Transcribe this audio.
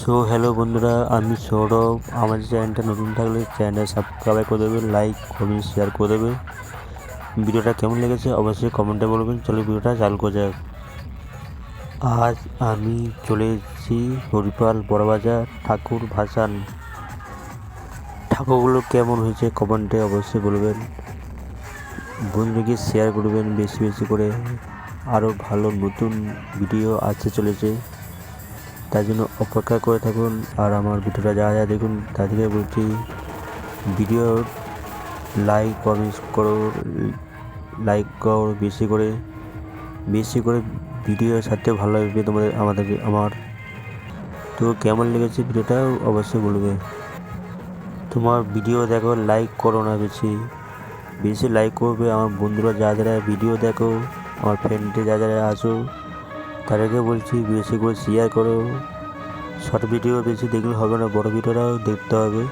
So hello বন্ধুরা, আমি সৌরভ। আমার চ্যানেলটা নতুন থাকলে চ্যানেল সাবস্ক্রাইব করে দেবে লাইক কমেন্ট শেয়ার করে দেবে। ভিডিওটা কেমন লেগেছে অবশ্যই কমেন্টে বলবেন। চলো ভিডিওটা চালু করা যাক। আজ আমি চলে এসেছি হরিপাল বড়বাজার ঠাকুর ভাসান। ঠাকুরগুলো কেমন হয়েছে কমেন্টে অবশ্যই বলবেন। বন্ধুকে শেয়ার করবেন বেশি বেশি করে। আরও ভালো নতুন ভিডিও আসতে চলেছে। তার জন্য অপেক্ষা করে থাকুন আর আমার ভিডিওটা যা যা দেখুন তাদেরকে বলছি ভিডিও লাইক কমেন্টস করো লাইক করো বেশি করে বেশি করে ভিডিওর সাথে ভালো লাগবে তোমাদের আমাদেরকে আমার। তো কেমন লেগেছে ভিডিওটাও অবশ্যই বলবে। তোমার ভিডিও দেখো লাইক করো না বেশি। বেশি লাইক করবে আমার বন্ধুরা যা যারা ভিডিও দেখো, আমার ফ্রেন্ডে যা যারা আসো তাদেরকে বলছি, বেশি করে শেয়ার করো। শর্ট ভিডিও বেশি দেখলে হবে না, বড় ভিডিওটাও দেখতে হবে।